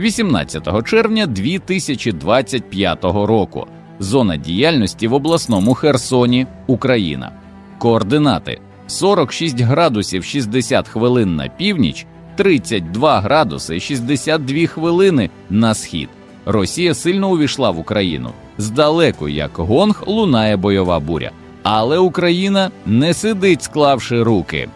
18 червня 2025 року. Зона діяльності в обласному Херсоні, Україна. Координати 46 градусів 60 хвилин на північ, 32 градуси 62 хвилини на схід. Росія сильно увійшла в Україну. Здалеку, як гонг, лунає бойова буря. Але Україна не сидить, склавши руки.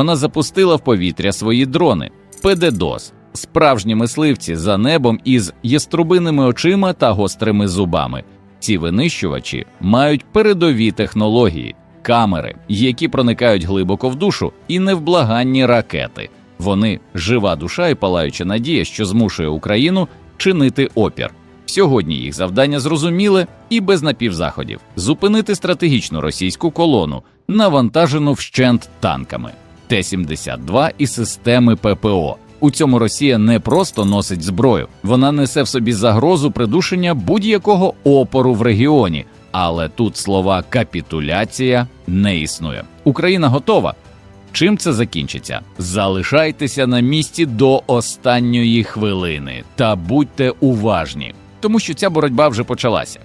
Вона запустила в повітря свої дрони ПДДОС, справжні мисливці за небом із яструбиними очима та гострими зубами. Ці винищувачі мають передові технології, камери, які проникають глибоко в душу, і невблаганні ракети. Вони жива душа і палаюча надія, що змушує Україну чинити опір. Сьогодні їх завдання зрозуміле і без напівзаходів зупинити стратегічну російську колону, навантажену вщент танками. Т-72 і системи ППО. У цьому Росія не просто носить зброю, вона несе в собі загрозу придушення будь-якого опору в регіоні. Але тут слова капітуляція не існує. Україна готова. Чим це закінчиться? Залишайтеся на місці до останньої хвилини та будьте уважні, тому що ця боротьба вже почалася.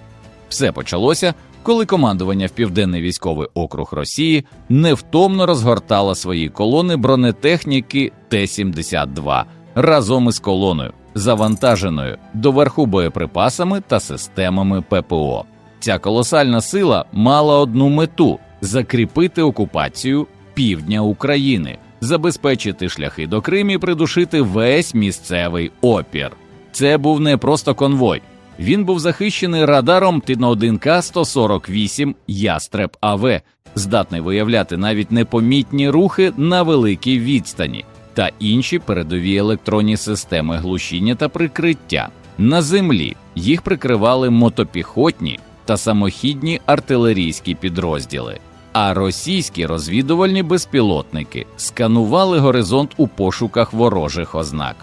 Все почалося, коли командування в Південний військовий округ Росії невтомно розгортало свої колони бронетехніки Т-72 разом із колоною, завантаженою доверху боєприпасами та системами ППО. Ця колосальна сила мала одну мету закріпити окупацію півдня України, забезпечити шляхи до Криму і придушити весь місцевий опір. Це був не просто конвой. Він був захищений радаром ТИН-1К 148 Ястреб АВ, здатний виявляти навіть непомітні рухи на великій відстані та інші передові електронні системи глушіння та прикриття. На землі їх прикривали мотопіхотні та самохідні артилерійські підрозділи. А російські розвідувальні безпілотники сканували горизонт у пошуках ворожих ознак.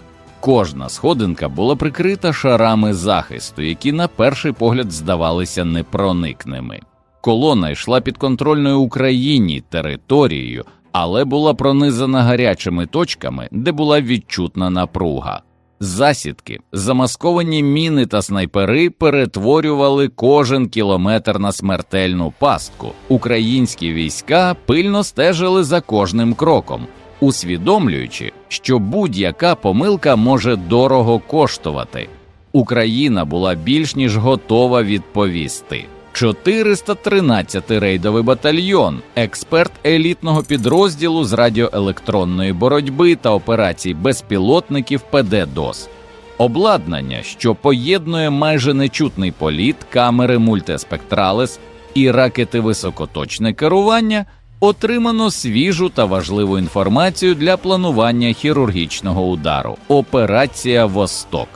Кожна сходинка була прикрита шарами захисту, які на перший погляд здавалися непроникними. Колона йшла під контрольною Україні територією, але була пронизана гарячими точками, де була відчутна напруга. Засідки, замасковані міни та снайпери перетворювали кожен кілометр на смертельну пастку. Українські війська пильно стежили за кожним кроком, усвідомлюючи, що будь-яка помилка може дорого коштувати. Україна була більш ніж готова відповісти. 413-й рейдовий батальйон, експерт елітного підрозділу з радіоелектронної боротьби та операцій безпілотників ПД-ДОС. Обладнання, що поєднує майже нечутний політ, камери мультиспектралес і ракети високоточне керування, отримано свіжу та важливу інформацію для планування хірургічного удару. Операція Восток.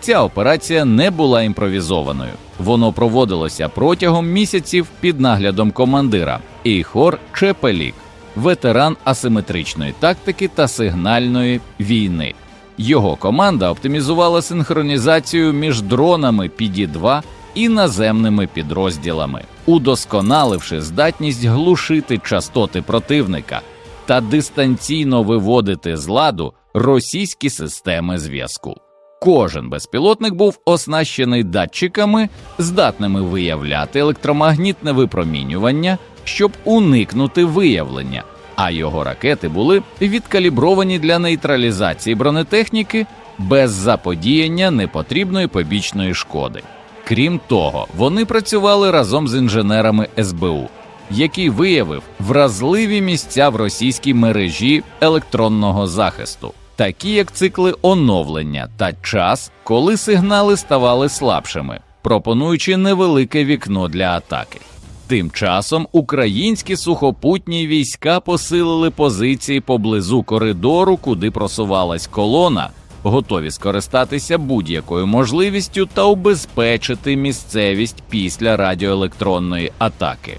Ця операція не була імпровізованою. Воно проводилося протягом місяців під наглядом командира Ейхор Чепелік, ветеран асиметричної тактики та сигнальної війни. Його команда оптимізувала синхронізацію між дронами PD-2 і наземними підрозділами, удосконаливши здатність глушити частоти противника та дистанційно виводити з ладу російські системи зв'язку. Кожен безпілотник був оснащений датчиками, здатними виявляти електромагнітне випромінювання, щоб уникнути виявлення, а його ракети були відкалібровані для нейтралізації бронетехніки без заподіяння непотрібної побічної шкоди. Крім того, вони працювали разом з інженерами СБУ, який виявив вразливі місця в російській мережі електронного захисту такі як цикли оновлення та час, коли сигнали ставали слабшими, пропонуючи невелике вікно для атаки. Тим часом українські сухопутні війська посилили позиції поблизу коридору, куди просувалась колона, готові скористатися будь-якою можливістю та убезпечити місцевість після радіоелектронної атаки.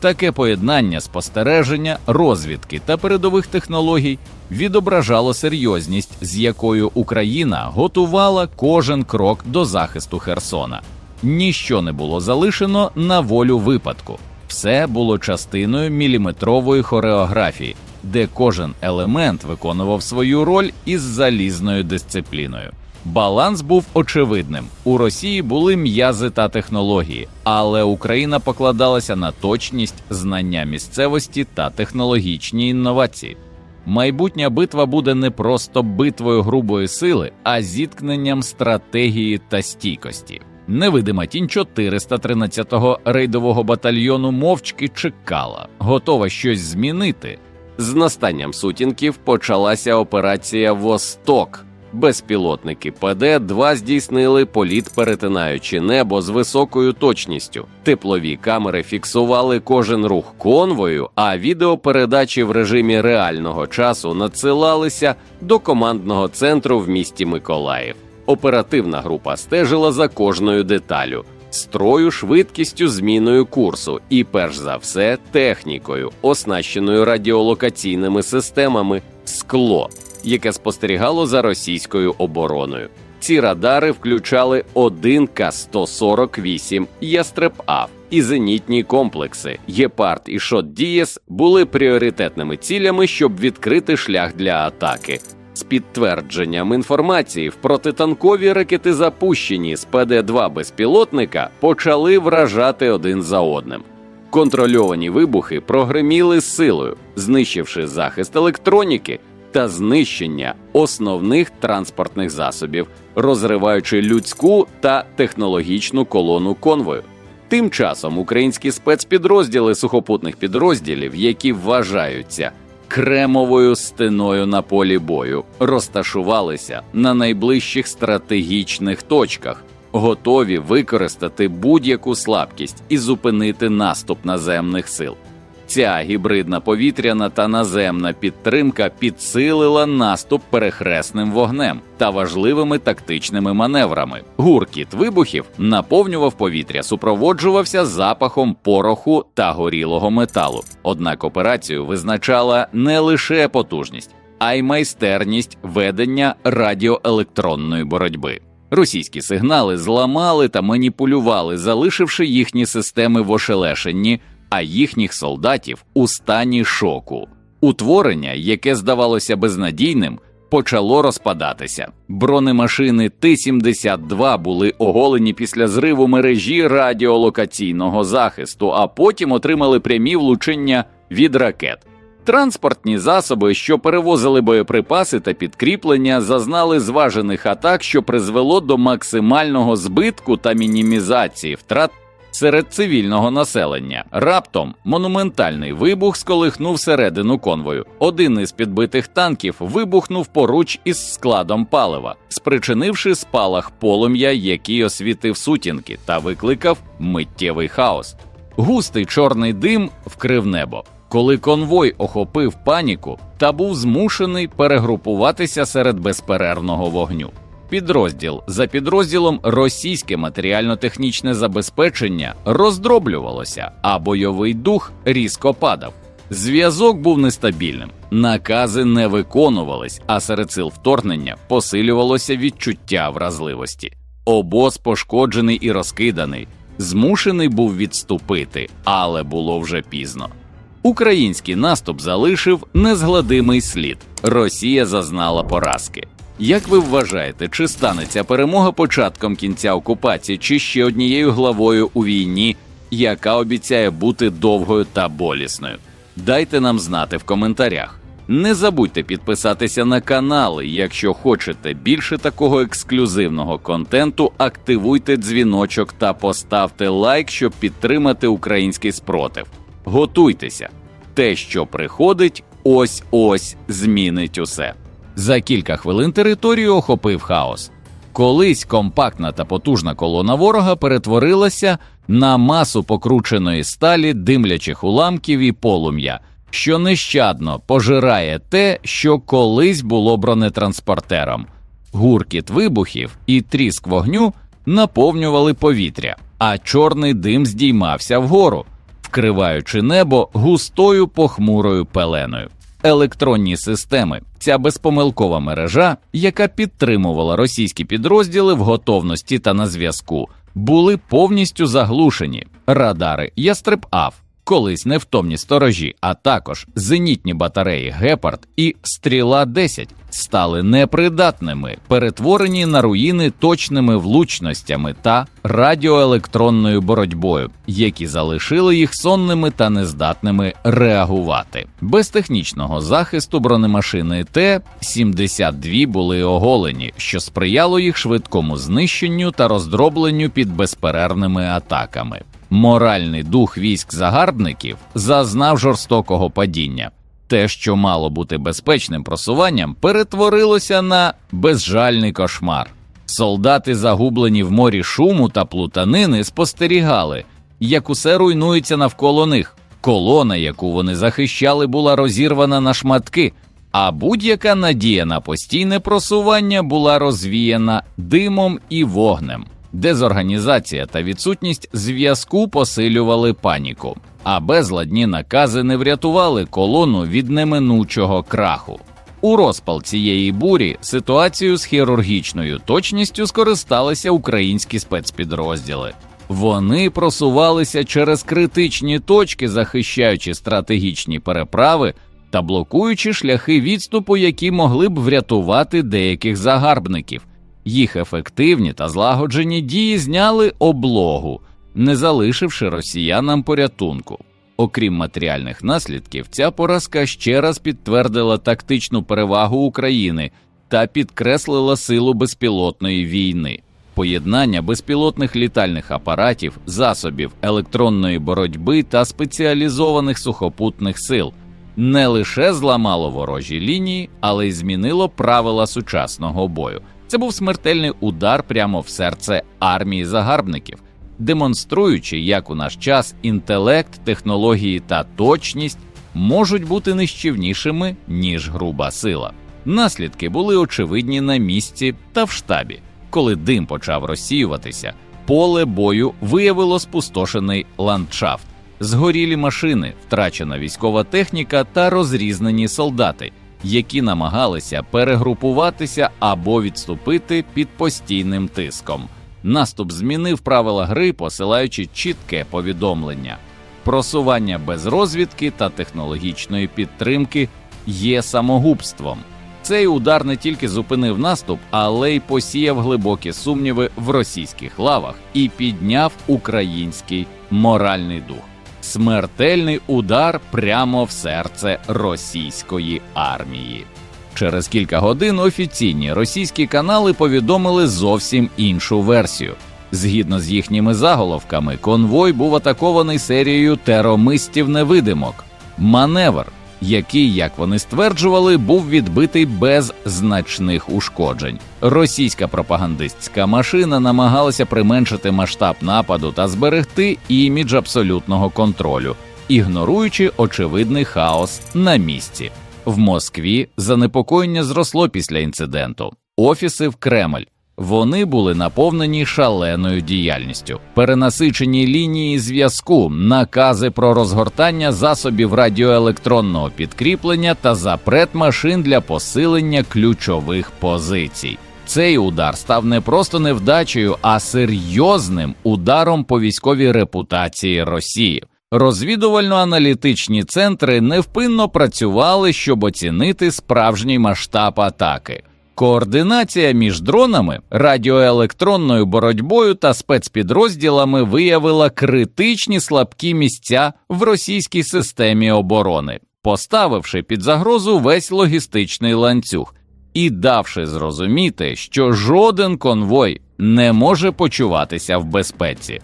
Таке поєднання спостереження, розвідки та передових технологій відображало серйозність, з якою Україна готувала кожен крок до захисту Херсона. Ніщо не було залишено на волю випадку. все було частиною міліметрової хореографії, де кожен елемент виконував свою роль із залізною дисципліною. Баланс був очевидним. У Росії були м'язи та технології, але Україна покладалася на точність, знання місцевості та технологічні інновації. Майбутня битва буде не просто битвою грубої сили, а зіткненням стратегії та стійкості. Невидима тінь 413-го рейдового батальйону мовчки чекала, готова щось змінити. З настанням сутінків почалася операція Восток. Безпілотники ПД-2 здійснили політ, перетинаючи небо з високою точністю. Теплові камери фіксували кожен рух конвою, а відеопередачі в режимі реального часу надсилалися до командного центру в місті Миколаїв. Оперативна група стежила за кожною деталю, строю, швидкістю, зміною курсу і, перш за все, технікою, оснащеною радіолокаційними системами скло яке спостерігало за російською обороною. Ці радари включали 1 К-148 Ястреб АВ і зенітні комплекси. Гепард і Шот Дієс були пріоритетними цілями, щоб відкрити шлях для атаки. З підтвердженням інформації в протитанкові ракети, запущені з ПД-2 безпілотника, почали вражати один за одним. Контрольовані вибухи прогреміли силою, знищивши захист електроніки та знищення основних транспортних засобів, розриваючи людську та технологічну колону конвою. Тим часом українські спецпідрозділи сухопутних підрозділів, які вважаються кремовою стіною на полі бою, розташувалися на найближчих стратегічних точках, готові використати будь-яку слабкість і зупинити наступ наземних сил. Ця гібридна повітряна та наземна підтримка підсилила наступ перехресним вогнем та важливими тактичними маневрами. Гуркіт вибухів наповнював повітря, супроводжувався запахом пороху та горілого металу. Однак операцію визначала не лише потужність, а й майстерність ведення радіоелектронної боротьби. Російські сигнали зламали та маніпулювали, залишивши їхні системи в ошелешенні а їхніх солдатів у стані шоку. Утворення, яке здавалося безнадійним, почало розпадатися. Бронемашини Т-72 були оголені після зриву мережі радіолокаційного захисту, а потім отримали прямі влучення від ракет. Транспортні засоби, що перевозили боєприпаси та підкріплення, зазнали зважених атак, що призвело до максимального збитку та мінімізації втрат серед цивільного населення. Раптом монументальний вибух сколихнув середину конвою. Один із підбитих танків вибухнув поруч із складом палива, спричинивши спалах полум'я, який освітив сутінки та викликав миттєвий хаос. Густий чорний дим вкрив небо. Коли конвой охопив паніку та був змушений перегрупуватися серед безперервного вогню. Підрозділ за підрозділом російське матеріально-технічне забезпечення роздроблювалося, а бойовий дух різко падав. Зв'язок був нестабільним, накази не виконувались, а серед сил вторгнення посилювалося відчуття вразливості. Обоз пошкоджений і розкиданий, змушений був відступити, але було вже пізно. Український наступ залишив незгладимий слід. Росія зазнала поразки. Як ви вважаєте, чи станеться перемога початком кінця окупації, чи ще однією главою у війні, яка обіцяє бути довгою та болісною? Дайте нам знати в коментарях. Не забудьте підписатися на канал. Якщо хочете більше такого ексклюзивного контенту, активуйте дзвіночок та поставте лайк, щоб підтримати український спротив. Готуйтеся! Те, що приходить, ось ось змінить усе. За кілька хвилин територію охопив хаос. Колись компактна та потужна колона ворога перетворилася на масу покрученої сталі, димлячих уламків і полум'я, що нещадно пожирає те, що колись було бронетранспортером. Гуркіт вибухів і тріск вогню наповнювали повітря, а чорний дим здіймався вгору, вкриваючи небо густою похмурою пеленою електронні системи. Ця безпомилкова мережа, яка підтримувала російські підрозділи в готовності та на зв'язку, були повністю заглушені. Радари Ястреб АВ, колись невтомні сторожі, а також зенітні батареї Гепард і Стріла 10 стали непридатними, перетворені на руїни точними влучностями та радіоелектронною боротьбою, які залишили їх сонними та нездатними реагувати. Без технічного захисту бронемашини Т-72 були оголені, що сприяло їх швидкому знищенню та роздробленню під безперервними атаками. Моральний дух військ загарбників зазнав жорстокого падіння. Те, що мало бути безпечним просуванням, перетворилося на безжальний кошмар. Солдати, загублені в морі шуму та плутанини, спостерігали, як усе руйнується навколо них. Колона, яку вони захищали, була розірвана на шматки, а будь-яка надія на постійне просування була розвіяна димом і вогнем. Дезорганізація та відсутність зв'язку посилювали паніку, а безладні накази не врятували колону від неминучого краху. У розпал цієї бурі ситуацію з хірургічною точністю скористалися українські спецпідрозділи. Вони просувалися через критичні точки, захищаючи стратегічні переправи та блокуючи шляхи відступу, які могли б врятувати деяких загарбників. Їх ефективні та злагоджені дії зняли облогу, не залишивши росіянам порятунку. Окрім матеріальних наслідків, ця поразка ще раз підтвердила тактичну перевагу України та підкреслила силу безпілотної війни. Поєднання безпілотних літальних апаратів, засобів електронної боротьби та спеціалізованих сухопутних сил не лише зламало ворожі лінії, але й змінило правила сучасного бою. Це був смертельний удар прямо в серце армії загарбників, демонструючи, як у наш час інтелект, технології та точність можуть бути нищівнішими ніж груба сила. Наслідки були очевидні на місці та в штабі. Коли дим почав розсіюватися, поле бою виявило спустошений ландшафт, згорілі машини, втрачена військова техніка та розрізнені солдати які намагалися перегрупуватися або відступити під постійним тиском. Наступ змінив правила гри, посилаючи чітке повідомлення. Просування без розвідки та технологічної підтримки є самогубством. Цей удар не тільки зупинив наступ, але й посіяв глибокі сумніви в російських лавах і підняв український моральний дух смертельний удар прямо в серце російської армії. Через кілька годин офіційні російські канали повідомили зовсім іншу версію. Згідно з їхніми заголовками, конвой був атакований серією теромистів невидимок. Маневр який, як вони стверджували, був відбитий без значних ушкоджень. Російська пропагандистська машина намагалася применшити масштаб нападу та зберегти імідж абсолютного контролю, ігноруючи очевидний хаос на місці. В Москві занепокоєння зросло після інциденту. Офіси в Кремль вони були наповнені шаленою діяльністю, перенасичені лінії зв'язку, накази про розгортання засобів радіоелектронного підкріплення та запрет машин для посилення ключових позицій. Цей удар став не просто невдачею, а серйозним ударом по військовій репутації Росії. Розвідувально-аналітичні центри невпинно працювали, щоб оцінити справжній масштаб атаки. Координація між дронами, радіоелектронною боротьбою та спецпідрозділами виявила критичні слабкі місця в російській системі оборони, поставивши під загрозу весь логістичний ланцюг і давши зрозуміти, що жоден конвой не може почуватися в безпеці.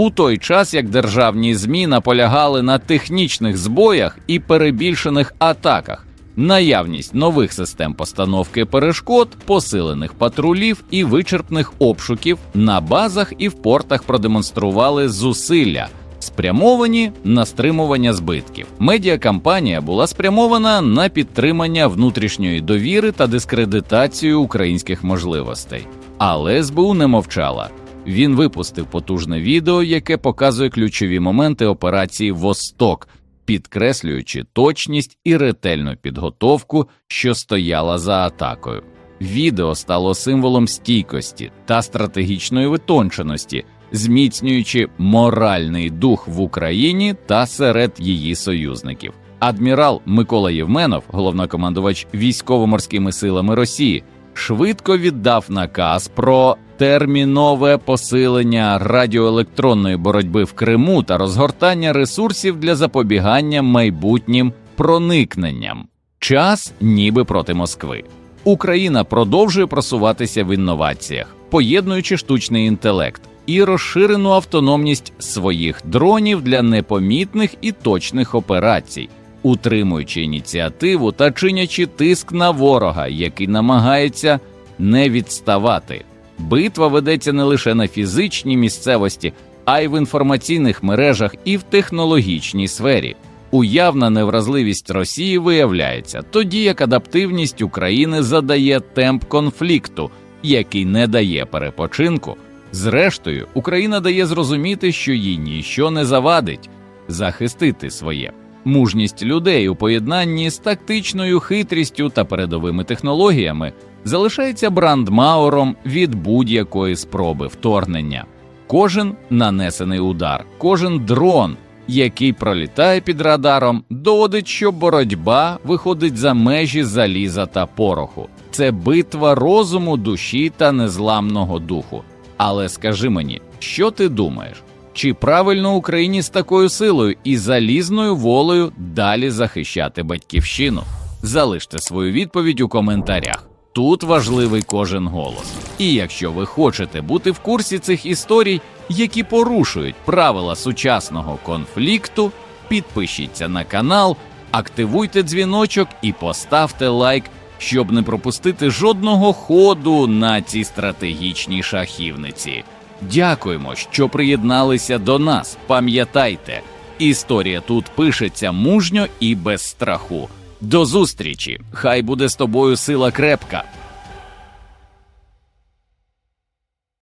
У той час як державні змі наполягали на технічних збоях і перебільшених атаках наявність нових систем постановки перешкод, посилених патрулів і вичерпних обшуків на базах і в портах продемонстрували зусилля. Спрямовані на стримування збитків. Медіакампанія була спрямована на підтримання внутрішньої довіри та дискредитацію українських можливостей. Але СБУ не мовчала. Він випустив потужне відео, яке показує ключові моменти операції Восток, підкреслюючи точність і ретельну підготовку, що стояла за атакою. Відео стало символом стійкості та стратегічної витонченості, зміцнюючи моральний дух в Україні та серед її союзників. Адмірал Микола Євменов, головнокомандувач військово-морськими силами Росії, швидко віддав наказ про термінове посилення радіоелектронної боротьби в Криму та розгортання ресурсів для запобігання майбутнім проникненням. Час ніби проти Москви. Україна продовжує просуватися в інноваціях, поєднуючи штучний інтелект і розширену автономність своїх дронів для непомітних і точних операцій, утримуючи ініціативу та чинячи тиск на ворога, який намагається не відставати. Битва ведеться не лише на фізичній місцевості, а й в інформаційних мережах і в технологічній сфері. Уявна невразливість Росії виявляється, тоді як адаптивність України задає темп конфлікту, який не дає перепочинку. Зрештою, Україна дає зрозуміти, що їй ніщо не завадить захистити своє. Мужність людей у поєднанні з тактичною хитрістю та передовими технологіями залишається брандмауром від будь-якої спроби вторгнення. Кожен нанесений удар, кожен дрон, який пролітає під радаром, доводить, що боротьба виходить за межі заліза та пороху. Це битва розуму, душі та незламного духу. Але скажи мені, що ти думаєш? Чи правильно Україні з такою силою і залізною волею далі захищати батьківщину? Залиште свою відповідь у коментарях. Тут важливий кожен голос. І якщо ви хочете бути в курсі цих історій, які порушують правила сучасного конфлікту, підпишіться на канал, активуйте дзвіночок і поставте лайк, щоб не пропустити жодного ходу на цій стратегічній шахівниці. Дякуємо, що приєдналися до нас. Пам'ятайте, історія тут пишеться мужньо і без страху. До зустрічі! Хай буде з тобою сила крепка.